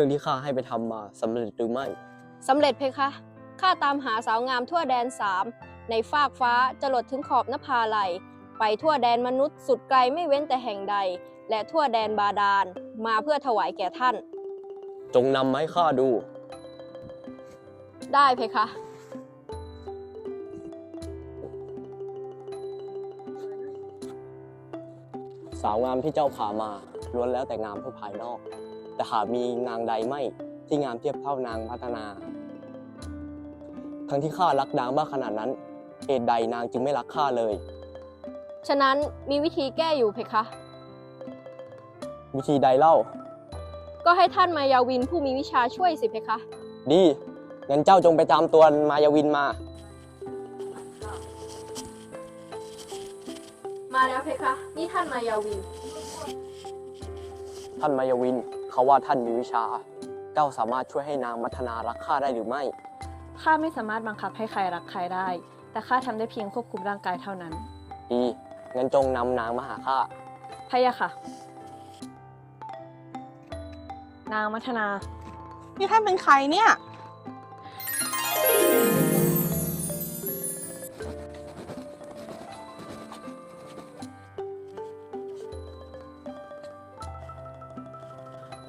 จิตรรสเรื่องที่ข้าให้ไปทำมาสำเร็จหรือไม่ สำเร็จเพคะ ข้าตามหาสาวงามทั่วแดนสามในฟากฟ้าจะหลดถึงขอบนภาไหลไปทั่วแดนมนุษย์สุดไกลไม่เว้นแต่แห่งใด และทั่วแดนบาดาลมาเพื่อถวายแก่ท่าน จงนำมาให้ข้าดู ได้เพคะ สาวงามที่เจ้าพามาล้วนแล้วแต่งามเพื่อภายนอก แต่หากมีนางใดไม่ที่งามเทียบเท่านางพัฒนา ทั้งที่ข้ารักนางมากขนาดนั้นเหตุใดนางจึงไม่รักข้าเลย ฉะนั้นมีวิธีแก้อยู่เพคะ วิธีใดเล่า ก็ให้ท่านมายาวินผู้มีวิชาช่วยสิเพคะ ดีงั้นเจ้าจงไปตามตัวมายาวินมา มาแล้วเพคะ นี่ท่านมายาวิน ท่านมายาวิน เขาว่าท่านมีวิชา เจ้าสามารถช่วยให้นางมัทนารักข้าได้หรือไม่ ข้าไม่สามารถบังคับให้ใครรักใครได้ แต่ข้าทำได้เพียงควบคุมร่างกายเท่านั้น ดีงั้นจงนำนางมาหาข้า พะยะค่ะ นางมัทนา นี่ท่านเป็นใครเนี่ย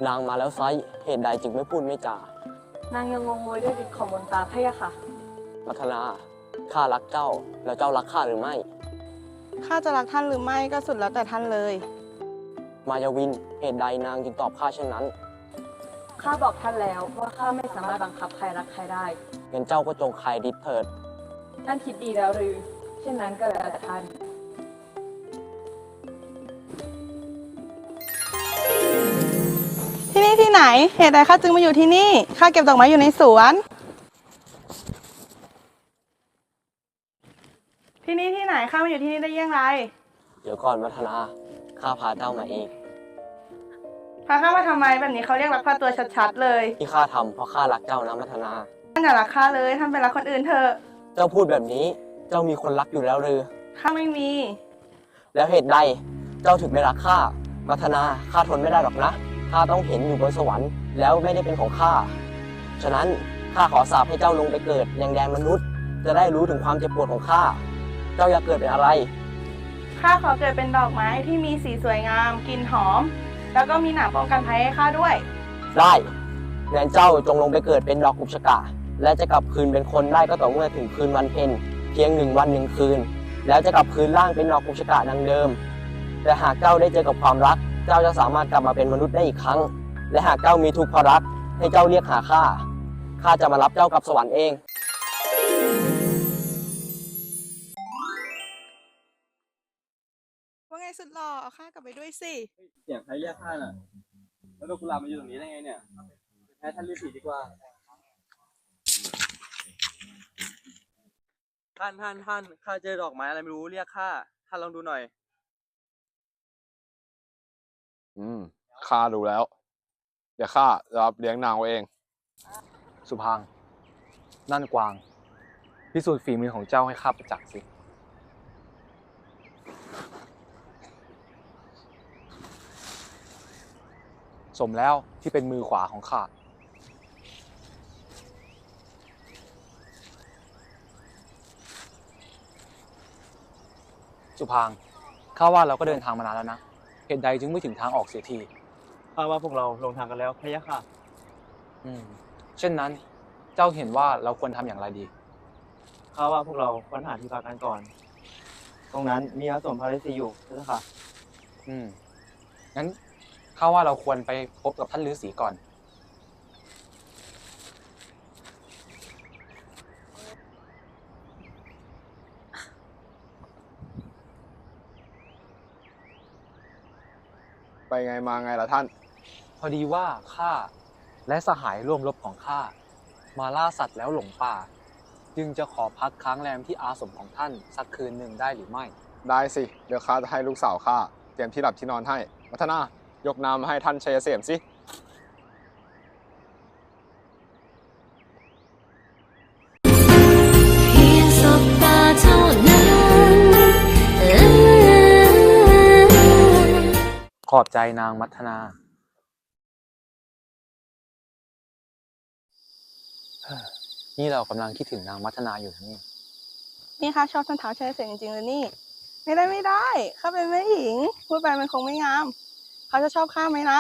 นางมาแล้วไซส์เหตุใดจึงไม่พูดไม่จา นางยังงงงวยด้วยฤทธิ์ของมนตราพะยะค่ะ มัทนาข้ารักเจ้าแล้วเจ้ารักข้าหรือไม่ ข้าจะรักท่านหรือไม่ก็สุดแล้วแต่ท่านเลย มายาวินเหตุใดนางจึงตอบข้าเช่นนั้นข้าบอกท่านแล้วว่าข้าไม่สามารถบังคับใครรักใครได้งั้นเจ้าก็จงคลายดิษเถิด ท่านคิดดีแล้วหรือ เช่นนั้นก็แล้วแต่ท่าน ไหน เหตุใดข้าจึงมาอยู่ที่นี่ ข้าเก็บดอกไม้อยู่ในสวน ที่นี่ที่ไหน ข้ามาอยู่ที่นี่ได้ยังไงเดี๋ยวก่อนมัทนาข้าพาเจ้ามาเองพาข้ามาทำไมแบบนี้เขาเรียกรักพาตัวชัดๆเลยที่ข้าทำเพราะข้ารักเจ้านะมัทนา ท่านอย่ารักข้าเลยท่านไปรักคนอื่นเถอะ เจ้าพูดแบบนี้ เจ้ามีคนรักอยู่แล้วหรือ ข้าไม่มี แล้วเหตุใด เจ้าถึงไม่รักข้ามัทนาข้าทนไม่ได้หรอกนะ ข้าต้องเห็นอยู่บนสวรรค์แล้วไม่ได้เป็นของข้า ฉะนั้นข้าขอสาปให้เจ้าลงไปเกิดยังแดนมนุษย์ จะได้รู้ถึงความเจ็บปวดของข้า เจ้าอย่าเกิดเป็นอะไร ข้าขอเกิดเป็นดอกไม้ที่มีสีสวยงามกลิ่นหอม แล้วก็มีหนามป้องกันภัยให้ข้าด้วย ได้งั้นเจ้าจงลงไปเกิดเป็นดอกกุบชกะและจะกลับคืนเป็นคนได้ก็ต่อเมื่อถึงคืนวันเพ็ญเพียงหนึ่งวันหนึ่งคืน แล้วจะกลับคืนร่างเป็นดอกกุบชกะดังเดิม แต่หากเจ้าได้เจอกับความรักเจ้าจะสามารถกลับมาเป็นมนุษย์ได้อีกครั้ง และหากเจ้ามีทุกข์เพราะรักให้เจ้าเรียกหาข้าข้าจะมารับเจ้ากลับสวรรค์เอง ว่าไงสุดหล่อเอาข้ากลับไปด้วยสิ เสียงใครเรียกข้าน่ะ แล้วดอกกุหลาบมาอยู่ตรงนี้ได้ไงเนี่ยแพ้ท่านฤาษีดีกว่า ท่านท่านท่านข้าเจอดอกไม้อะไรไม่รู้เรียกข้า ท่านลองดูหน่อย อืมข้าดูแล้ว เดี๋ยวข้าจะรับเลี้ยงนางไว้เอง สุพังค์นั่นกวาง พิสูจน์ฝีมือของเจ้าให้ข้าประจักษ์สิ สมแล้วที่เป็นมือขวาของข้า สุพังค์ข้าว่าเราก็เดินทางมานานแล้วนะ เหตุใดจึงไม่ถึงทางออกเสียทีข้าว่าพวกเราลงทางกันแล้วพะยะค่ะ อืมเช่นนั้น เจ้าเห็นว่าเราควรทำอย่างไรดี ข้าว่าพวกเราควรหาที่พักกันก่อน ตรงนั้นมีอาสมพระฤาษีอยู่พะยะค่ะ อืมงั้นข้าว่าเราควรไปพบกับท่านฤาษีก่อน ไปไงมาไงล่ะท่าน พอดีว่าข้าและสหายร่วมรบของข้ามาล่าสัตว์แล้วหลงป่า จึงจะขอพักค้างแรมที่อาสมของท่านสักคืนหนึ่งได้หรือไม่ ได้สิ เดี๋ยวข้าจะให้ลูกสาวข้าเตรียมที่หลับที่นอนให้มัทนายกน้ำมาให้ท่านชัยเสมสิ ขอบใจนางมัทนานี่เรากำลังคิดถึงนางมัทนาอยู่นี่ นี่ค่ะชอบท่านเท้าชายเสียงจริงๆเลยนี่ ไม่ได้ไม่ได้ข้าเป็นแม่หญิง พูดไปมันคงไม่งาม เขาจะชอบข้าไหมนะ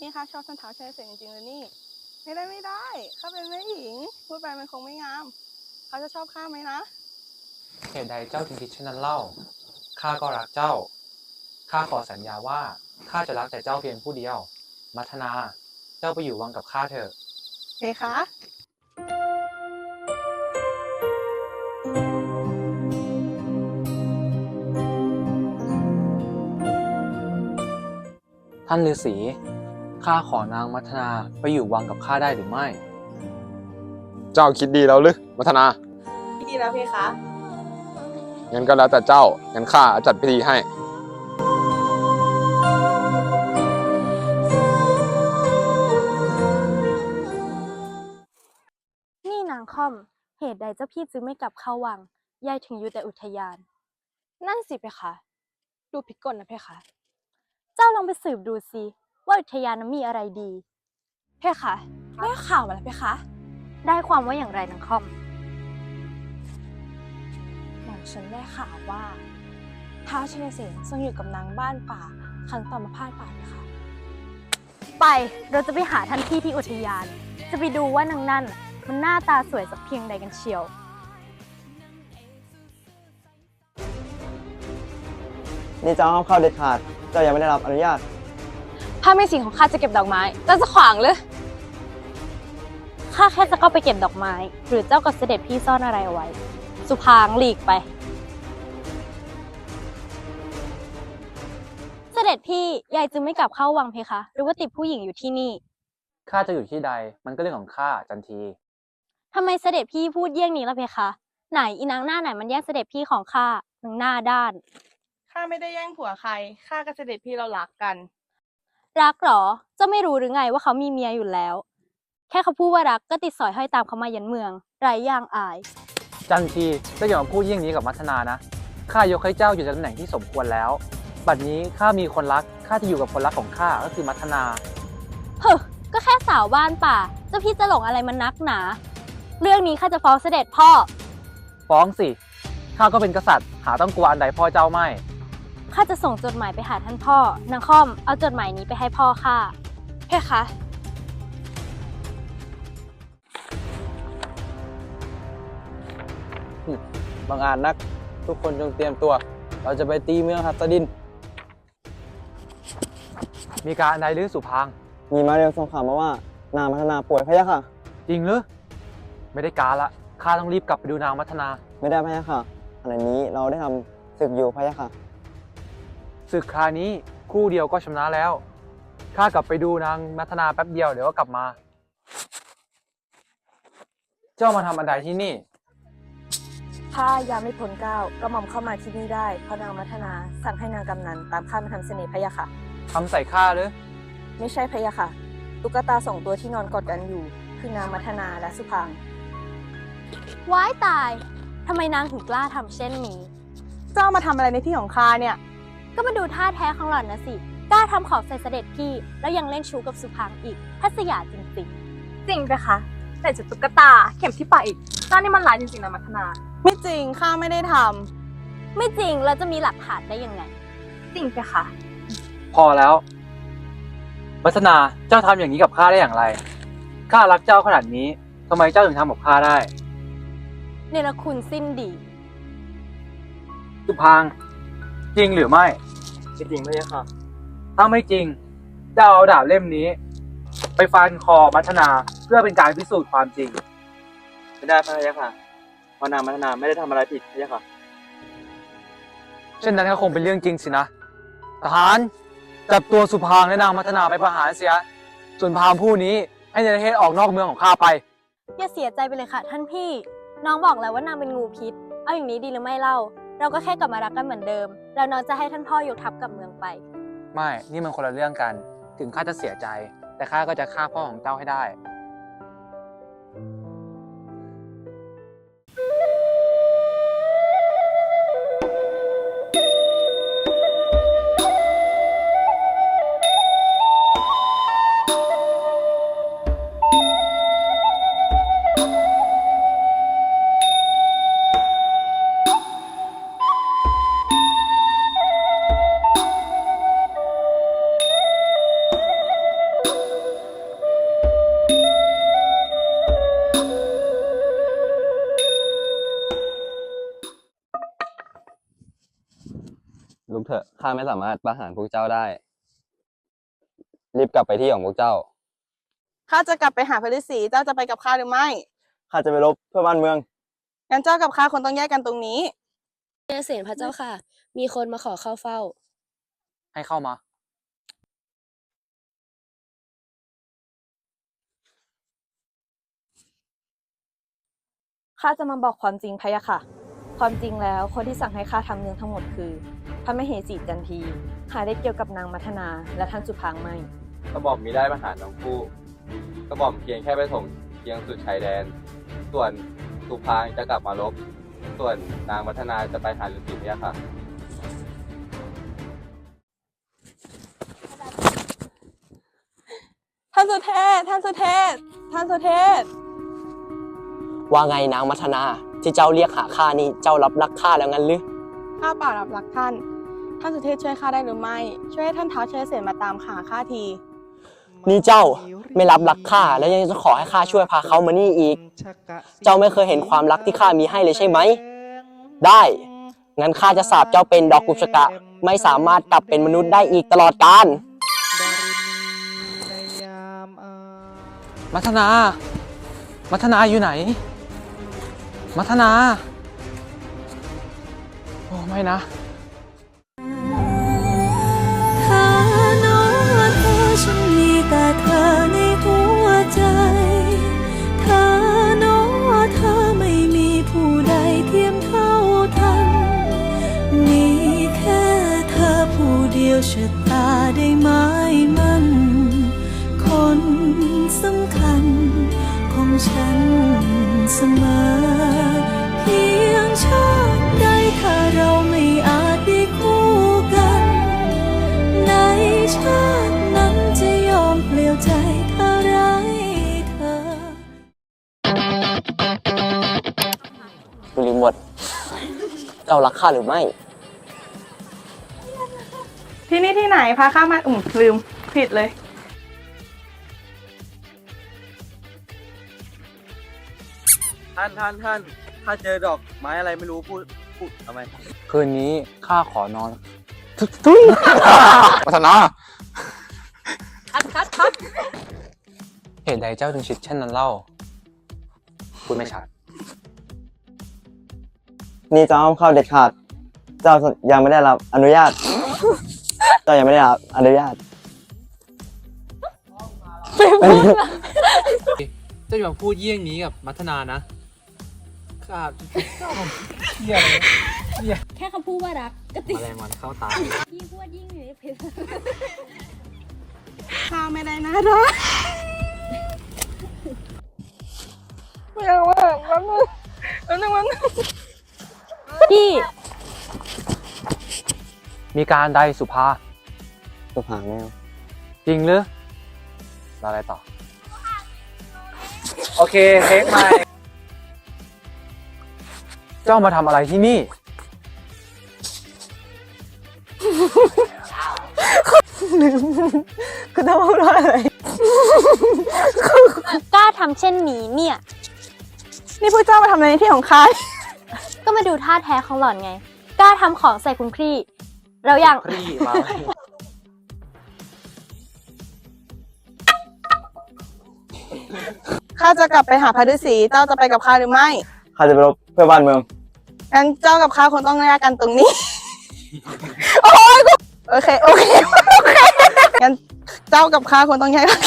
นี่ค่ะชอบท่านเท้าชายเสียงจริงๆเลยนี่ ไม่ได้ไม่ได้ข้าเป็นแม่หญิง พูดไปมันคงไม่งาม เขาจะชอบข้าไหมนะเหตุใดเจ้าถึงคิดเช่นนั้นเล่า ข้าก็รักเจ้า ข้าขอสัญญาว่าข้าจะรักแต่เจ้าเพียงผู้เดียว มัทนา เจ้าไปอยู่วังกับข้าเถอะ เพคะ ท่านฤาษีข้าขอนางมัทนาไปอยู่วังกับข้าได้หรือไม่ เจ้าคิดดีแล้วหรือมัทนาดีแล้วเพคะ งั้นก็แล้วแต่เจ้า งั้นข้าจัดพิธีให้ ค่อม เหตุใดเจ้าพี่จึงไม่กลับเข้าวังยายถึงอยู่แต่อุทยาน นั่นสิเพคะ ดูผิดกฎนะเพคะ เจ้าลองไปสืบดูสิว่าอุทยานนั้นมีอะไรดี เพคะได้ข่าวมาแล้วเพคะ ได้ความว่าอย่างไรนางค่อมหม่อมฉันได้ข่าวว่าท้าวชนเสนทรงอยู่กับนางบ้านป่าครั้งต่อมาพาดป่าเพคะ ไปเราจะไปหาท่านพี่ที่อุทยาน จะไปดูว่านางนั่น มันหน้าตาสวยสักเพียงใดกันเชียว นี่เจ้าห้ามเข้าเด็ดขาดเจ้ายังไม่ได้รับอนุญาต ถ้าไม่สิ่งของข้าจะเก็บดอกไม้ เจ้าจะขวางเลยข้าแค่จะเข้าไปเก็บดอกไม้ หรือเจ้ากับเสด็จพี่ซ่อนอะไรเอาไว้ สุพางหลีกไป เสด็จพี่ยายจึงไม่กลับเข้าวังเพคะ หรือว่าติดผู้หญิงอยู่ที่นี่ ข้าจะอยู่ที่ใดมันก็เรื่องของข้าจันที ทำไมเสด็จพี่พูดเยี่ยงนี้ล่ะเพคะ ไหนอีนางหน้าไหนมันแย่งเสด็จพี่ของข้านางหน้าด้าน ข้าไม่ได้แย่งผัวใคร ข้ากับเสด็จพี่เรารักกัน รักเหรอ เจ้าไม่รู้หรือไงว่าเขามีเมียอยู่แล้ว แค่เขาพูดว่ารักก็ติดสอยห้อยตามเขามายันเมือง ไรอย่างอาย จันทีเจ้าอย่ามาพูดเยี่ยงนี้กับมัทนานะ ข้ายกให้เจ้าอยู่ในตำแหน่งที่สมควรแล้ว บัดนี้ข้ามีคนรัก ข้าจะอยู่กับคนรักของข้าก็คือมัทนา เฮ้อก็แค่สาวบ้านป่า เจ้าพี่จะหลงอะไรมันนักหนา เรื่องนี้ข้าจะฟ้องเสด็จพ่อ ฟ้องสิ ข้าก็เป็นกษัตริย์ หาต้องกลัวอันใดพ่อเจ้าไม่ ข้าจะส่งจดหมายไปหาท่านพ่อนางค่อมเอาจดหมายนี้ไปให้พ่อข้าเพคะบางอาจนัก ทุกคนจงเตรียมตัว เราจะไปตีเมืองหัสดิน มีการอันใดหรือสุพังมีมาเรียมส่งข่าวมาว่านางพัฒนาป่วยพะยะค่ะ จริงหรือ ไม่ได้การละข้าต้องรีบกลับไปดูนางมัทนา ไม่ได้พะยะค่ะขณะนี้เราได้ทำศึกอยู่พะยะค่ะ ศึกคราวนี้ครู่เดียวก็ชนะแล้ว ข้ากลับไปดูนางมัทนาแป๊บเดียวเดี๋ยวก็กลับมา เจ้ามาทำอันใดที่นี่ ถ้ายามไม่พ้นเกล้ากระหม่อมเข้ามาที่นี่ได้เพราะนางมัทนาสั่งให้นางกำนันตามข้ามาทำเสน่ห์พะยะค่ะ ทำใส่ข้าหรือ ไม่ใช่พะยะค่ะ ตุ๊กตาสองตัวที่นอนกอดกันอยู่ คือนางมัทนาและสุพัง ว้ายตายทำไมนางถึงกล้าทำเช่นนี้ เจ้ามาทำอะไรในที่ของข้าเนี่ย ก็มาดูท่าแท้ของหล่อนนะสิ กล้าทำของใส่เสด็จพี่ แล้วยังเล่นชู้กับสุพังอีกทัศยาจริงจริงไปคะแต่จุดตุ๊กตาเข็มที่ปากอีกเจ้านี่มันร้ายจริงๆนะมัทนา ไม่จริงข้าไม่ได้ทๆ ไม่จริงแล้วจะมีหลักฐานได้ยังไง จริงไปคะพอแล้วมัทนาเจ้าทำอย่างนี้กับข้าได้อย่างไร ข้ารักเจ้าขนาดนี้ทำไมเจ้าถึงทำกับข้าได้ เนรคุณสิ้นดี สุพังจริงหรือไม่ จริงพะยะค่ะถ้าไม่จริงเจ้าเอาดาบเล่มนี้ ไปฟันคอมัทนาเพื่อเป็นการพิสูจน์ความจริง ไม่ได้พะยะค่ะเพราะนางมัทนาไม่ได้ทำอะไรผิดพะยะค่ะ เช่นนั้นก็คงเป็นเรื่องจริงสินะทหารจับตัวสุพางและนางมัทนาไปประหารเสีย ส่วนพราหมณ์ผู้นี้ให้เนรเทศออกนอกเมืองของข้าไป อย่าเสียใจไปเลยค่ะท่านพี่ น้องบอกแล้วว่านางเป็นงูพิษ เอาอย่างนี้ดีหรือไม่เล่า เราก็แค่กลับมารักกันเหมือนเดิม แล้วน้องจะให้ท่านพ่อยกทัพกลับเมืองไป ไม่ นี่มันคนละเรื่องกัน ถึงข้าจะเสียใจ แต่ข้าก็จะฆ่าพ่อของเจ้าให้ได้ เถอะ ข้าไม่สามารถประหารพวกเจ้าได้ รีบกลับไปที่ของพวกเจ้า ข้าจะกลับไปหาพระฤาษีเจ้าจะไปกับข้าหรือไม่ข้าจะไปรบเพื่อบ้านเมือง งั้นเจ้ากับข้าคงต้องแยกกันตรงนี้เจเสนพระเจ้าค่ะ มีคนมาขอเข้าเฝ้า ให้เข้ามา ข้าจะมาบอกความจริงพะยะค่ะ ความจริงแล้วคนที่สั่งให้ข้าทำเรื่องทั้งหมดคือพระมเหสีจันทีหาได้เกี่ยวกับนางมัทนาและท่านสุพางค์ไม่กระหม่อมมีได้ประหารทั้งคู่กระหม่อมเพียงแค่ไปส่งเพียงสุดชายแดน ส่วนสุพางจะกลับมาลบ ส่วนนางมัทนาจะไปหาฤาษีพยาค่ะท่านสุเทพท่านสุเทพท่านสุเทพว่าไงนางมัทนา ที่เจ้าเรียกหาข้านี่เจ้ารับรักข้าแล้วงั้นหรือข้าเปล่ารับรักท่าน ท่านสุเทพช่วยข้าได้หรือไม่ ช่วยให้ท่านเท้าวเชยเสนมาตามหาข้าที นี่เจ้าไม่รับรักข้าแล้วยังจะขอให้ข้าช่วยพาเขามานี่อีก เจ้าไม่เคยเห็นความรักที่ข้ามีให้เลยใช่ไหม ได้งั้นข้าจะสาบเจ้าเป็นดอกกุชกะ ไม่สามารถกลับเป็นมนุษย์ได้อีกตลอดกาลมัทนา มัทนาอยู่ไหน มัทนา โอ้ไม่นะฉันมีแต่เธอในหัวใจ เธอโนเธอไม่มีผู้ใดเทียมเท่าทัน มีแค่เธอผู้เดียวชะตาได้ไม้มัน คนสำคัญของฉัน เสมอ เพียงชาติใดถ้าเราไม่อาจได้คู่กัน ในชาตินั้นจะยอมเปลี่ยวใจถ้าไร้เธอลืมหมดเจ้ารักข้าหรือไม่ ที่นี่ที่ไหนพาข้ามาอุ่มลืมผิดเลยานท่านท่านถ้าเจอดอกไม้อะไรไม่รู้พูดพูดทำไมคืนนี้ข้าขอนอนมัทนาเหตุใดเจ้าถึงชิดเช่นนั้นเล่า พูดไม่ชัด นี่เจ้าห้ามเข้าเด็ดขาด เจ้ายังไม่ได้รับอนุญาต เจ้ายังไม่ได้รับอนุญาตเจ้าอย่าพูดเยี่ยงนี้กับมัทนานะ ข้าเที่ยเลยแค่คำพูดว่ารักก็ติดแมลงวันเข้าตายิ่งพูดยิ่งอยู่ในเพจข้าไม่ได้นะรักไม่เอาว่าแป๊บนึงแป๊บนึงแป๊บนึงพี่ มีการใดสุภาสุภาแมวจริงหรือแล้วอะไรต่อ โอเคเทคใหม่ เจ้ามาทำอะไรที่นี่คือต้องพูดว่าอะไร กล้าทำเช่นนี้เนี่ย นี่พวกเจ้ามาทำอะไรในที่ของข้าก็มาดูท่าแท้ของหล่อนไง กล้าทำของใส่คุณครี่ เราอย่างครี่มาข้าจะกลับไปหาพระฤาษีเจ้าจะไปกับข้าหรือไม่ ข้าจะไปรบเพื่อบ้านเมือง งั้นเจ้ากับข้าคงต้องแยกกันตรงนี้ โอ้ยกูโอเคโอเคโอเคงั้นเจ้ากับข้าคงต้องแยกกัน